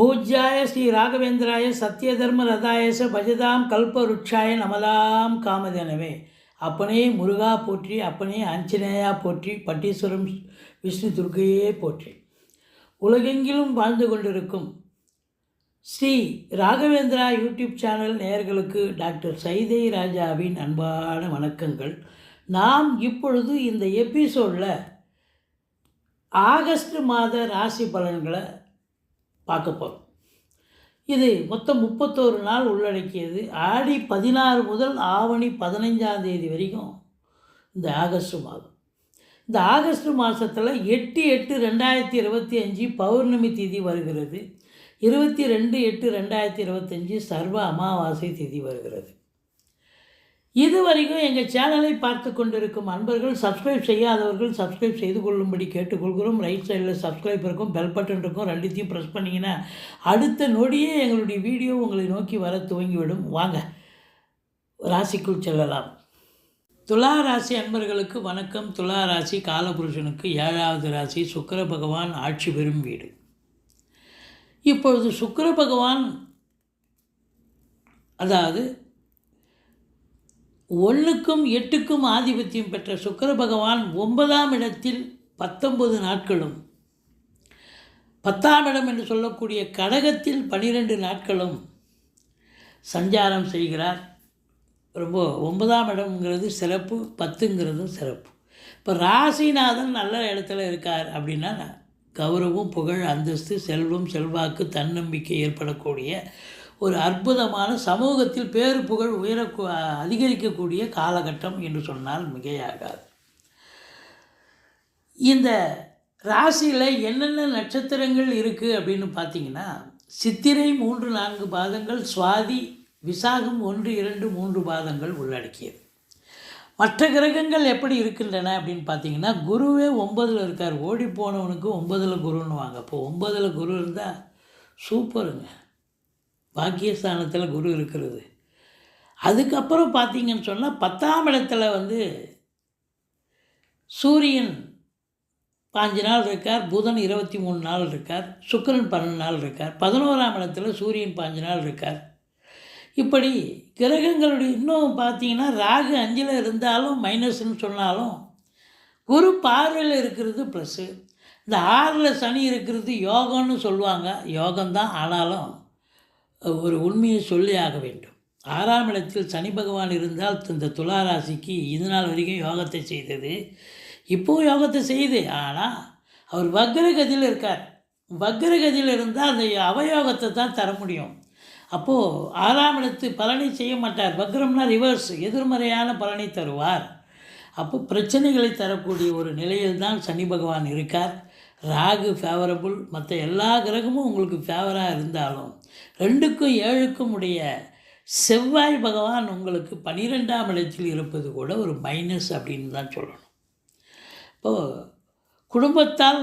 பூஜ்யாய ஸ்ரீ ராகவேந்திராய சத்யதர்ம ரதாயச பஜதாம் கல்பருட்சாய நமதாம் காமதேனவே. அப்பனே முருகா போற்றி அப்பனே ஆஞ்சநேயா போற்றி பட்டீஸ்வரம் விஷ்ணு துர்க்கையே போற்றி. உலகெங்கிலும் வாழ்ந்து கொண்டிருக்கும் ஸ்ரீ ராகவேந்திரா யூடியூப் சேனல் நேயர்களுக்கு டாக்டர் சைதை ராஜாவின் அன்பான வணக்கங்கள். நாம் இப்பொழுது இந்த எபிசோடில் ஆகஸ்ட் மாத ராசி பலன்களை பார்க்க போகிறோம் இது மொத்தம் முப்பத்தோரு நாள் உள்ளடக்கியது. ஆடி பதினாறு முதல் ஆவணி பதினைஞ்சாம் தேதி வரைக்கும் இந்த ஆகஸ்ட் மாதம். இந்த ஆகஸ்ட் மாதத்தில் எட்டு எட்டு ரெண்டாயிரத்தி இருபத்தி அஞ்சு பௌர்ணமி திதி வருகிறது. இருபத்தி ரெண்டு எட்டு ரெண்டாயிரத்தி இருபத்தஞ்சி சர்வ அமாவாசை திதி வருகிறது. இதுவரைக்கும் எங்கள் சேனலை பார்த்து கொண்டிருக்கும் அன்பர்கள் சப்ஸ்கிரைப் செய்யாதவர்கள் சப்ஸ்கிரைப் செய்து கொள்ளும்படி கேட்டுக்கொள்கிறோம். ரைட் சைடில் சப்ஸ்கிரைப் இருக்கும் பெல் பட்டன் இருக்கும் ரெண்டுத்தையும் ப்ரெஸ் பண்ணிங்கன்னா அடுத்த நொடியே எங்களுடைய வீடியோ உங்களை நோக்கி வர துவங்கிவிடும். வாங்க ராசிக்குள் செல்லலாம். துலா ராசி அன்பர்களுக்கு வணக்கம். துலா ராசி காலபுருஷனுக்கு ஏழாவது ராசி சுக்கிர பகவான் ஆட்சி பெறும் வீடு. இப்பொழுது சுக்கர பகவான் அதாவது ஒன்றுக்கும் எட்டுக்கும் ஆதிபத்தியம் பெற்ற சுக்கர பகவான் ஒன்பதாம் இடத்தில் பத்தொன்பது நாட்களும் பத்தாம் இடம் என்று சொல்லக்கூடிய கடகத்தில் பனிரெண்டு நாட்களும் சஞ்சாரம் செய்கிறார். ரொம்ப ஒன்பதாம் இடம்ங்கிறது சிறப்பு பத்துங்கிறதும் சிறப்பு. இப்போ ராசிநாதன் நல்ல இடத்துல இருக்கார் அப்படின்னா கௌரவம் புகழ் அந்தஸ்து செல்வம் செல்வாக்கு தன்னம்பிக்கை ஏற்படக்கூடிய ஒரு அற்புதமான சமூகத்தில் பேரு புகழ் உயர அதிகரிக்கக்கூடிய காலகட்டம் என்று சொன்னால் மிகையாகாது. இந்த ராசியில் என்னென்ன நட்சத்திரங்கள் இருக்குது அப்படின்னு பார்த்தீங்கன்னா சித்திரை மூன்று நான்கு பாதங்கள் சுவாதி விசாகம் ஒன்று இரண்டு மூன்று பாதங்கள் உள்ளடக்கியது. மற்ற கிரகங்கள் எப்படி இருக்கின்றன அப்படின்னு பார்த்தீங்கன்னா குருவே ஒன்பதில் இருக்கார். ஓடி போனவனுக்கு ஒன்பதில் குருன்னு வாங்க அப்போ ஒன்பதில் குரு இருந்தால் சூப்பருங்க. பாக்கியஸ்தானத்தில் குரு இருக்கிறது. அதுக்கப்புறம் பார்த்தீங்கன்னு சொன்னால் பத்தாம் இடத்துல வந்து சூரியன் பாஞ்சு நாள் இருக்கார் புதன் இருபத்தி மூணு நாள் இருக்கார் சுக்கரன் பன்னெண்டு நாள் இருக்கார் பதினோராம் இடத்துல சூரியன் பாஞ்சு நாள் இருக்கார். இப்படி கிரகங்களுடைய இன்னும் பார்த்தீங்கன்னா ராகு அஞ்சில் இருந்தாலும் மைனஸ்ன்னு சொன்னாலும் குரு பார்வையில் இருக்கிறது ப்ளஸ்ஸு இந்த ஆறில் சனி இருக்கிறது யோகம்னு சொல்லுவாங்க. யோகம்தான் ஆனாலும் ஒரு உண்மையை சொல்லி ஆக வேண்டும். ஆறாம் இடத்தில் சனி பகவான் இருந்தால் இந்த துளாராசிக்கு இது நாள் வரைக்கும் யோகத்தை செய்தது. இப்போவும் யோகத்தை செய்யுது ஆனால் அவர் வக்ரகதியில் இருக்கார். வக்ரகதியில் இருந்தால் அந்த அவயோகத்தை தான் தர முடியும். அப்போது ஆறாம் இடத்து பலனை செய்ய மாட்டார். வக்ரம்னா ரிவர்ஸ் எதிர்மறையான பலனை தருவார். அப்போ பிரச்சனைகளை தரக்கூடிய ஒரு நிலையில் தான் சனி பகவான் இருக்கார். ராகு ஃபேவரபுள் மற்ற எல்லா கிரகமும் உங்களுக்கு ஃபேவராக இருந்தாலும் ரெண்டுக்கும் ஏழுக்கும் உடைய செவ்வாய் பகவான் உங்களுக்கு பன்னிரெண்டாம் இடத்தில் இருப்பது கூட ஒரு மைனஸ் அப்படின்னு தான் சொல்லணும். இப்போது குடும்பத்தால்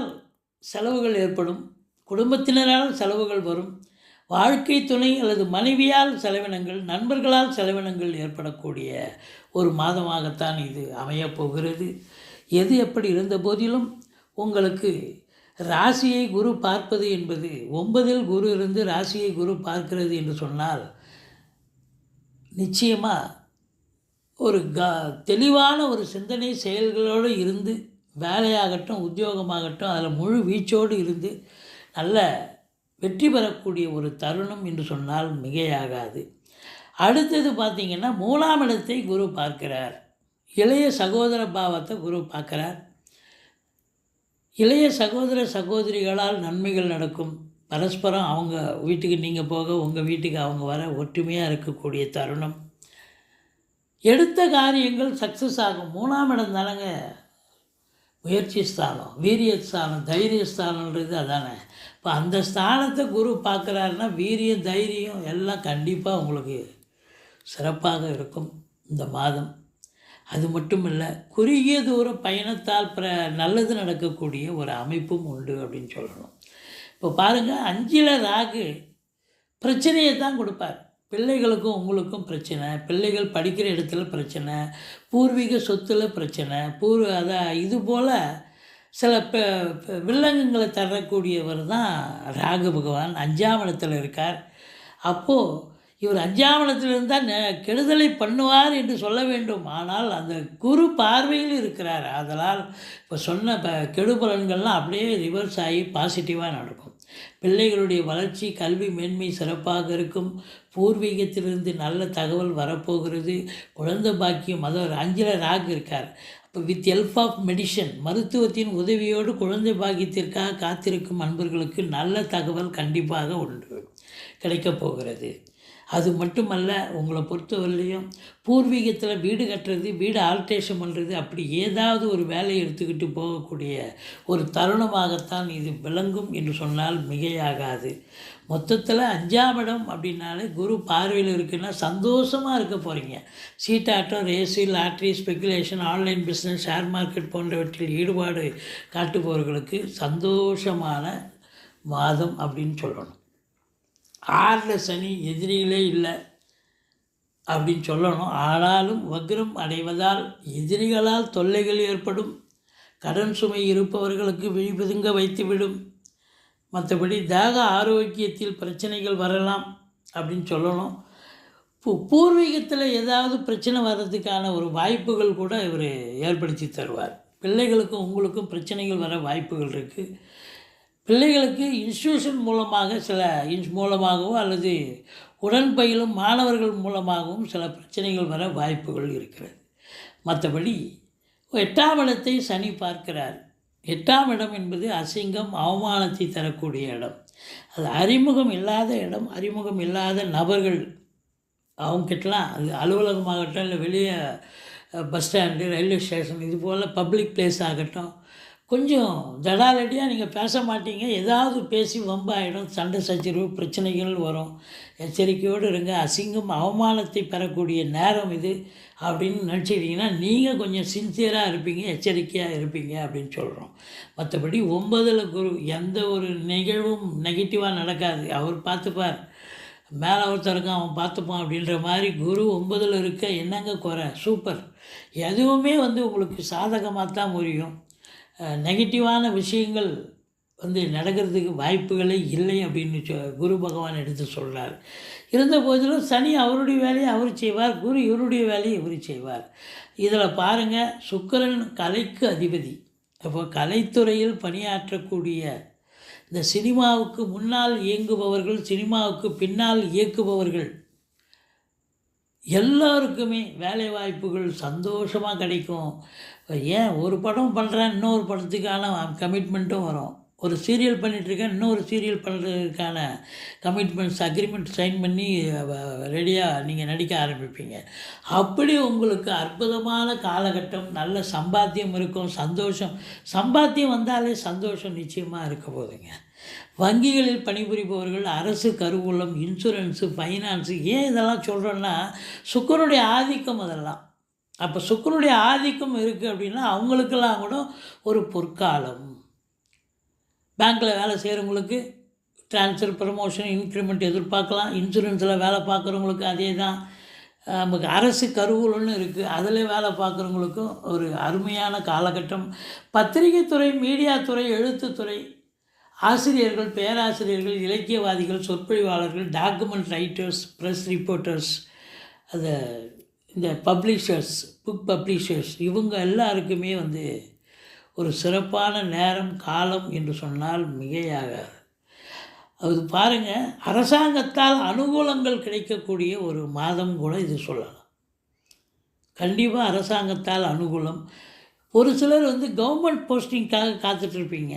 செலவுகள் ஏற்படும் குடும்பத்தினரால் செலவுகள் வரும் வாழ்க்கை துணை அல்லது மனைவியால் செலவினங்கள் நண்பர்களால் செலவினங்கள் ஏற்படக்கூடிய ஒரு மாதமாகத்தான் இது அமையப் போகிறது. எது எப்படி இருந்த போதிலும் உங்களுக்கு ராசியை குரு பார்ப்பது என்பது ஒன்பதில் குரு இருந்து ராசியை குரு பார்க்கிறது என்று சொன்னால் நிச்சயமாக ஒரு க தெளிவான ஒரு சிந்தனை செயல்களோடு இருந்து வேலையாகட்டும் உத்தியோகமாகட்டும் அதில் முழு வீச்சோடு இருந்து நல்ல வெற்றி பெறக்கூடிய ஒரு தருணம் என்று சொன்னால் மிகையாகாது. அடுத்தது பார்த்திங்கன்னா மூலாம் இடத்தை குரு பார்க்கிறார். இளைய சகோதர பாவத்தை குரு பார்க்குறார். இளைய சகோதர சகோதரிகளால் நன்மைகள் நடக்கும். பரஸ்பரம் அவங்க வீட்டுக்கு நீங்கள் போக உங்கள் வீட்டுக்கு அவங்க வர ஒற்றுமையாக இருக்கக்கூடிய தருணம். எடுத்த காரியங்கள் சக்ஸஸ் ஆகும். மூணாம் இடம் தானங்க? முயற்சி ஸ்தானம் வீரிய ஸ்தானம் தைரிய ஸ்தானன்றது அதானே. இப்போ அந்த ஸ்தானத்தை குரு பார்க்குறாருன்னா வீரியம் தைரியம் எல்லாம் கண்டிப்பாக உங்களுக்கு சிறப்பாக இருக்கும் இந்த மாதம். அது மட்டும் இல்லை குறுகிய தூர பயணத்தால் பிற நல்லது நடக்கக்கூடிய ஒரு அமைப்பும் உண்டு அப்படின்னு சொல்லணும். இப்போ பாருங்கள் அஞ்சில் ராகு பிரச்சனையை தான் கொடுப்பார். பிள்ளைகளுக்கும் உங்களுக்கும் பிரச்சனை பிள்ளைகள் படிக்கிற இடத்துல பிரச்சனை பூர்வீக சொத்தில் பிரச்சனை பூர்வ அதை இது போல் சில ப- வில்லங்கங்களை தரக்கூடியவர் தான் ராகு பகவான். அஞ்சாம் இடத்துல இருக்கார். அப்போது இவர் அஞ்சாம் இருந்தால் நெ- கெடுதலை பண்ணுவார் என்று சொல்ல வேண்டும். ஆனால் அந்த குரு பார்வையில் இருக்கிறார். அதனால் இப்போ சொன்ன ப கெடுபலன்கள்லாம் அப்படியே ரிவர்ஸ் ஆகி பாசிட்டிவாக நடக்கும். பிள்ளைகளுடைய வளர்ச்சி கல்வி மேன்மை சிறப்பாக இருக்கும். பூர்வீகத்திலிருந்து நல்ல தகவல் வரப்போகிறது. குழந்தை பாக்கியம் அதாவது அஞ்சில ராக் இருக்கார். அப்போ வித் ஹெல்ப் ஆஃப் மெடிசன் மருத்துவத்தின் உதவியோடு குழந்தை பாக்கியத்திற்காக காத்திருக்கும் அன்பர்களுக்கு நல்ல தகவல் கண்டிப்பாக உண்டு கிடைக்கப் போகிறது. அது மட்டுமல்ல உங்களை பொறுத்தவரையிலையும் பூர்வீகத்தில் வீடு கட்டுறது வீடு ஆல்ட்ரேஷன் பண்ணுறது அப்படி ஏதாவது ஒரு வேலையை எடுத்துக்கிட்டு போகக்கூடிய ஒரு தருணமாகத்தான் இது விளங்கும் என்று சொன்னால் மிகையாகாது. மொத்தத்தில் அஞ்சாம் இடம் அப்படின்னாலே குரு பார்வையில் இருக்குன்னா சந்தோஷமாக இருக்க போகிறீங்க சீட்டாட்டம் race lottery speculation online business share market போன்றவற்றில் ஈடுபாடு காட்டுபவர்களுக்கு சந்தோஷமான மாதம் அப்படின்னு சொல்லணும். காரில் சனி எதிரிகளே இல்லை அப்படின்னு சொல்லணும். ஆனாலும் வக்ரம் அடைவதால் எதிரிகளால் தொல்லைகள் ஏற்படும். கடன் சுமை இருப்பவர்களுக்கு விழிபதுங்க வைத்துவிடும். மற்றபடி தேக ஆரோக்கியத்தில் பிரச்சனைகள் வரலாம் அப்படின்னு சொல்லணும். பூ பூர்வீகத்தில் ஏதாவது பிரச்சனை வர்றதுக்கான ஒரு வாய்ப்புகள் கூட இவர் ஏற்படுத்தி தருவார். பிள்ளைகளுக்கும் உங்களுக்கும் பிரச்சனைகள் வர வாய்ப்புகள் இருக்குது பிள்ளைகளுக்கு இன்ஸ்டியூஷன் மூலமாக சில இன்ஸ் மூலமாகவோ அல்லது உடன் பயிலும் மாணவர்கள் மூலமாகவும் சில பிரச்சனைகள் வர வாய்ப்புகள் இருக்கிறது. மற்றபடி எட்டாம் இடத்தை சனி பார்க்கிறார். எட்டாம் இடம் என்பது அசிங்கம் அவமானத்தை தரக்கூடிய இடம். அது அறிமுகம் இல்லாத இடம் அறிமுகம் இல்லாத நபர்கள். அவங்ககிட்டலாம் அது அலுவலகமாகட்டும் இல்லை வெளியே பஸ் ஸ்டாண்டு ரயில்வே ஸ்டேஷன் இது போல் பப்ளிக் பிளேஸ் ஆகட்டும் கொஞ்சம் ஜடாலடியாக நீங்கள் பேச மாட்டீங்க. ஏதாவது பேசி வம்பாயிடும். சண்டை சச்சரவு பிரச்சனைகள் வரும். எச்சரிக்கையோடு இருங்க. அசிங்கம் அவமானத்தை பெறக்கூடிய நேரம் இது அப்படின்னு நினச்சிக்கிட்டிங்கன்னா நீங்கள் கொஞ்சம் சின்சியராக இருப்பீங்க எச்சரிக்கையாக இருப்பீங்க அப்படின்னு சொல்கிறோம் மற்றபடி ஒன்பதில் குரு எந்த ஒரு நிகழ்வும் நெகட்டிவாக நடக்காது. அவர் பார்த்துப்பார். மேலே ஒருத்தர் இருக்கான் அவன் பார்த்துப்பான் அப்படின்ற மாதிரி குரு ஒன்பதில் இருக்க என்னங்க குறை? சூப்பர். எதுவுமே வந்து உங்களுக்கு சாதகமாக தான் முடியும் நெகட்டிவான விஷயங்கள் வந்து நடக்கிறதுக்கு வாய்ப்புகளே இல்லை அப்படின்னு சொ குரு பகவான் எடுத்து சொல்கிறார் இருந்த போதிலும் சனி அவருடைய வேலையை அவர் செய்வார் குரு இவருடைய வேலையை இவர் செய்வார். இதில் பாருங்கள் சுக்கரன் கலைக்கு அதிபதி. அப்போ கலைத்துறையில் பணியாற்றக்கூடிய இந்த சினிமாவுக்கு முன்னால் இயங்குபவர்கள் சினிமாவுக்கு பின்னால் இயக்குபவர்கள் எல்லோருக்குமே வேலை வாய்ப்புகள் சந்தோஷமாக கிடைக்கும். ஏன் ஒரு படம் பண்ணுறேன் இன்னொரு படத்துக்கான கமிட்மெண்ட்டும் வரும். ஒரு சீரியல் பண்ணிகிட்ருக்கேன் இன்னொரு சீரியல் பண்ணுறதுக்கான கமிட்மெண்ட்ஸ் அக்ரிமெண்ட் சைன் பண்ணி ரெடியாக நீங்கள் நடிக்க ஆரம்பிப்பீங்க. அப்படி உங்களுக்கு அற்புதமான காலகட்டம் நல்ல சம்பாத்தியம் இருக்கும் சந்தோஷம். சம்பாத்தியம் வந்தாலே சந்தோஷம் நிச்சயமாக இருக்க போகுதுங்க வங்கிகளில் பணிபுரிபவர்கள் அரசு கருவூலம் இன்சூரன்ஸு ஃபைனான்ஸு ஏன் இதெல்லாம் சொல்கிறோன்னா சுக்கரனுடைய ஆதிக்கம் அதெல்லாம். அப்போ சுக்கரனுடைய ஆதிக்கம் இருக்குது அப்படின்னா அவங்களுக்கெல்லாம் கூட ஒரு பொற்காலம். பேங்க்கில் வேலை செய்கிறவங்களுக்கு ட்ரான்ஸ்ஃபர் ப்ரமோஷன் இன்க்ரிமெண்ட் எதிர்பார்க்கலாம். இன்சூரன்ஸில் வேலை பார்க்குறவங்களுக்கு அதே தான் நமக்கு அரசு கருவூலம்னு இருக்குது அதில் வேலை பார்க்குறவங்களுக்கும் ஒரு அருமையான காலகட்டம். பத்திரிகை துறை மீடியா துறை எழுத்துத்துறை ஆசிரியர்கள் பேராசிரியர்கள் இலக்கியவாதிகள் சொற்பொழிவாளர்கள் டாக்குமெண்ட் ரைட்டர்ஸ் ப்ரெஸ் ரிப்போர்ட்டர்ஸ் அதை இந்த பப்ளிஷர்ஸ் புக் பப்ளிஷர்ஸ் இவங்க எல்லாருக்குமே வந்து ஒரு சிறப்பான நேரம் காலம் என்று சொன்னால் மிகையாகாது. அது பாருங்கள் அரசாங்கத்தால் அனுகூலங்கள் கிடைக்கக்கூடிய ஒரு மாதம் கூட இது சொல்லலாம். கண்டிப்பாக அரசாங்கத்தால் அனுகூலம். ஒரு சிலர் வந்து கவர்மெண்ட் போஸ்டிங்க்காக காத்துட்ருப்பீங்க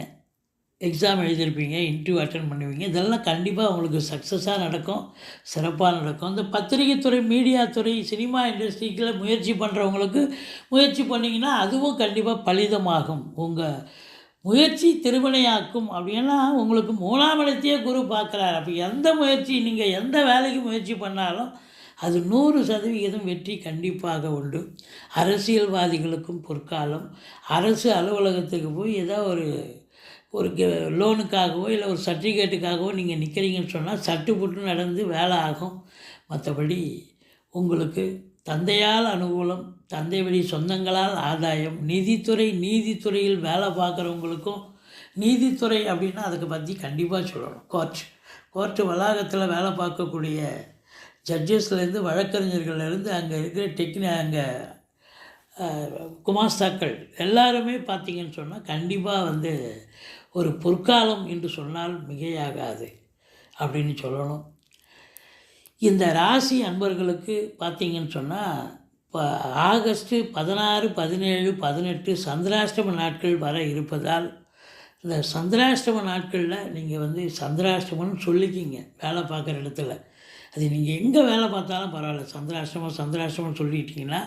எக்ஸாம் எழுதியிருப்பீங்க இன்டர்வியூ அட்டன் பண்ணுவீங்க. இதெல்லாம் கண்டிப்பாக உங்களுக்கு சக்ஸஸாக நடக்கும் சிறப்பாக நடக்கும். இந்த பத்திரிகை துறை மீடியா துறை சினிமா இண்டஸ்ட்ரிக்கில் முயற்சி பண்ணுறவங்களுக்கு முயற்சி பண்ணிங்கன்னா அதுவும் கண்டிப்பாக பலிதமாகும். உங்கள் முயற்சி திருவினையாக்கும் அப்படின்னா உங்களுக்கு மூணாம் இடத்தையே குரு பார்க்குறாரு. அப்போ எந்த முயற்சி நீங்கள் எந்த வேலைக்கு முயற்சி பண்ணாலும் அது நூறு சதவிகிதம் வெற்றி கண்டிப்பாக உண்டு. அரசியல்வாதிகளுக்கும் பொற்காலம். அரசு அலுவலகத்துக்கு போய் ஏதோ ஒரு ஒரு லோனுக்காகவோ இல்லை ஒரு சர்டிஃபிகேட்டுக்காகவோ நீங்கள் நிற்கிறீங்கன்னு சொன்னால் சட்டு புட்டு நடந்து வேலை ஆகும். மற்றபடி உங்களுக்கு தந்தையால் அனுகூலம் தந்தை வழி சொந்தங்களால் ஆதாயம் நிதித்துறை நீதித்துறையில் வேலை பார்க்குறவங்களுக்கும் நீதித்துறை அப்படின்னா அதுக்கு பற்றி கண்டிப்பாக சொல்லணும். கோர்ட் கோர்ட்டு வளாகத்தில் வேலை பார்க்கக்கூடிய ஜட்ஜஸ்லேருந்து வழக்கறிஞர்கள்லேருந்து அங்கே இருக்கிற டெக்னி அங்கே குமாஸ்தாக்கள் எல்லாருமே பார்த்தீங்கன்னு சொன்னால் கண்டிப்பாக வந்து ஒரு பொற்காலம் என்று சொன்னால் மிகையாகாது அப்படின்னு சொல்லணும். இந்த ராசி அன்பர்களுக்கு பார்த்தீங்கன்னு சொன்னால் இப்போ ஆகஸ்ட்டு பதினாறு பதினேழு பதினெட்டு சந்திராஷ்டம நாட்கள் வர இருப்பதால் இந்த சந்திராஷ்டம நாட்களில் நீங்கள் வந்து சந்திராஷ்டமம்னு சொல்லிக்கிங்க வேலை பார்க்குற இடத்துல. அது நீங்கள் எங்கே வேலை பார்த்தாலும் பரவாயில்ல. சந்திராஷ்டமம் சந்திராஷ்டமம் சொல்லிட்டீங்கன்னா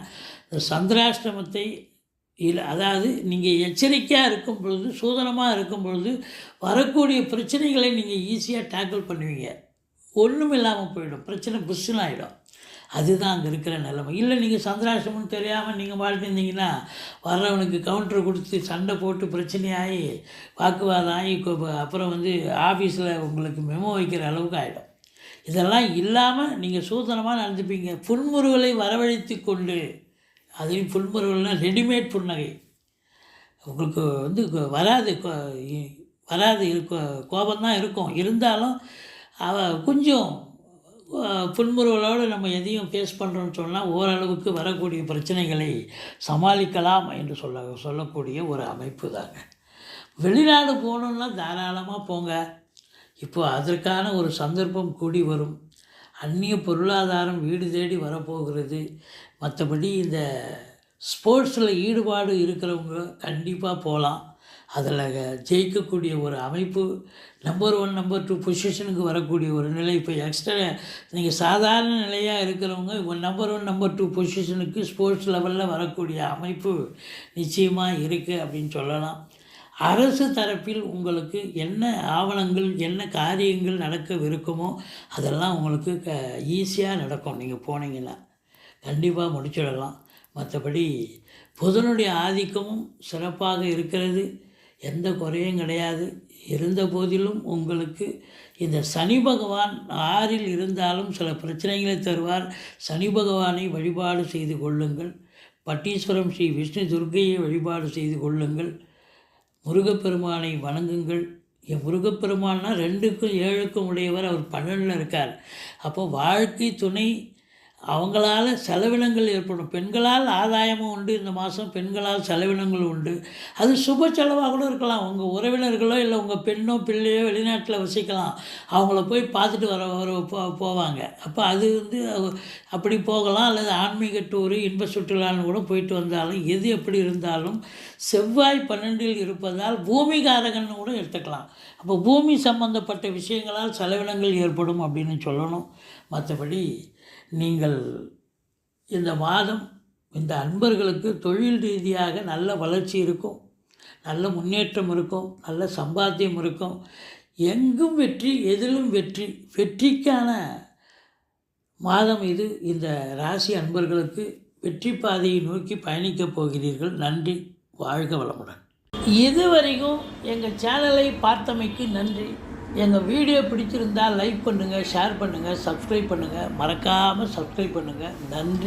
இந்த சந்திராஷ்டமத்தை இல்லை அதாவது நீங்கள் எச்சரிக்கையாக இருக்கும் பொழுது சூதனமாக இருக்கும் பொழுது வரக்கூடிய பிரச்சனைகளை நீங்கள் ஈஸியாக டேக்கிள் பண்ணுவீங்க. ஒன்றும் இல்லாமல் போயிடும். பிரச்சனை புஷ்ஷுன்னு ஆகிடும் அதுதான் அங்கே இருக்கிற நிலைமை. இல்லை நீங்கள் சந்திராஷ்டமம்னு தெரியாமல் நீங்கள் வாழ்ந்துருந்தீங்கன்னா வர்றவனுக்கு கவுண்டர் கொடுத்து சண்டை போட்டு பிரச்சனையாகி வாக்குவாதம் ஆகி அப்புறம் வந்து ஆஃபீஸில் உங்களுக்கு மெமோ வைக்கிற அளவுக்கு ஆகிடும் இதெல்லாம் இல்லாமல் நீங்கள் சூதனமாக நடந்துப்பீங்க. புன்முறுவலை வரவழைத்து கொண்டு அதையும் புன்முறுவல்னால் ரெடிமேட் புன்னகை. உங்களுக்கு வந்து வராது வராது இருக்கும் இ- கோபந்தான் இருக்கும். இருந்தாலும் அவ கொஞ்சம் புன்முறுவலோடு நம்ம எதையும் ஃபேஸ் பண்ணுறோன்னு சொன்னால் ஓரளவுக்கு வரக்கூடிய பிரச்சனைகளை சமாளிக்கலாம் என்று சொல்ல சொல்லக்கூடிய ஒரு அமைப்பு தாங்க. வெளிநாடு போகணுன்னா தாராளமாக போங்க. இப்போ அதற்கான ஒரு சந்தர்ப்பம் கூடி வரும். அந்நிய பொருளாதாரம் வீடு தேடி வரப்போகிறது. மற்றபடி இந்த ஸ்போர்ட்ஸில் ஈடுபாடு இருக்கிறவங்க கண்டிப்பாக போகலாம் அதில் ஜெயிக்கக்கூடிய ஒரு அமைப்பு நம்பர் ஒன் நம்பர் டூ பொசிஷனுக்கு வரக்கூடிய ஒரு நிலை. இப்போ எக்ஸ்ட்ரா நீங்கள் சாதாரண நிலையாக இருக்கிறவங்க நம்பர் ஒன் நம்பர் டூ பொசிஷனுக்கு ஸ்போர்ட்ஸ் லெவலில் வரக்கூடிய அமைப்பு நிச்சயமாக இருக்குது அப்படின்னு சொல்லலாம். அரசு தரப்பில் உங்களுக்கு என்ன ஆவணங்கள் என்ன காரியங்கள் நடக்கவிருக்குமோ அதெல்லாம் உங்களுக்கு க ஈஸியாக நடக்கும். நீங்கள் போனீங்கன்னா கண்டிப்பாக முடிச்சிடலாம். மற்றபடி புதனுடைய ஆதிக்கமும் சிறப்பாக இருக்கிறது. எந்த குறையும் கிடையாது. இருந்த போதிலும் உங்களுக்கு இந்த சனி பகவான் ஆறில் இருந்தாலும் சில பிரச்சனைகளை தருவார். சனி பகவானை வழிபாடு செய்து கொள்ளுங்கள். பட்டீஸ்வரம் ஸ்ரீ விஷ்ணு துர்க்கையை வழிபாடு செய்து கொள்ளுங்கள். முருகப்பெருமானை வணங்குங்கள். என் முருகப்பெருமான்னா ரெண்டுக்கும் ஏழுக்கும் உடையவர் அவர் பன்னெண்டில் இருக்கார். அப்போ வாழ்க்கை துணை அவங்களால செலவினங்கள் ஏற்படும். பெண்களால் ஆதாயமும் உண்டு. இந்த மாதம் பெண்களால் செலவினங்கள் உண்டு. அது சுப செலவாக கூட இருக்கலாம். உங்கள் உறவினர்களோ இல்லை உங்கள் பெண்ணோ பிள்ளையோ வெளிநாட்டில் வசிக்கலாம். அவங்கள போய் பார்த்துட்டு வர வர போ போவாங்க. அப்போ அது வந்து அப்படி போகலாம். அல்லது ஆன்மீக டூரு இன்ப சுற்றுலான்னு கூட போயிட்டு வந்தாலும் எது எப்படி இருந்தாலும் செவ்வாய் பன்னெண்டில் இருப்பதால் பூமிகாரகன்னு கூட எடுத்துக்கலாம். அப்போ பூமி சம்பந்தப்பட்ட விஷயங்களால் செலவினங்கள் ஏற்படும் அப்படின்னு சொல்லணும். மற்றபடி நீங்கள் இந்த மாதம் இந்த அன்பர்களுக்கு தொழில் ரீதியாக நல்ல வளர்ச்சி இருக்கும் நல்ல முன்னேற்றம் இருக்கும் நல்ல சம்பாத்தியம் இருக்கும். எங்கும் வெற்றி எதிலும் வெற்றி வெற்றிக்கான மாதம் இது. இந்த ராசி அன்பர்களுக்கு வெற்றி பாதையை நோக்கி பயணிக்கப் போகிறீர்கள். நன்றி. வாழ்க வளமுடன். இதுவரைக்கும் எங்கள் சேனலை பார்த்தமைக்கு நன்றி. எங்கள் வீடியோ பிடிச்சிருந்தால் லைக் பண்ணுங்கள் ஷேர் பண்ணுங்கள் சப்ஸ்கிரைப் பண்ணுங்கள் மறக்காமல் சப்ஸ்கிரைப் பண்ணுங்கள் நன்றி.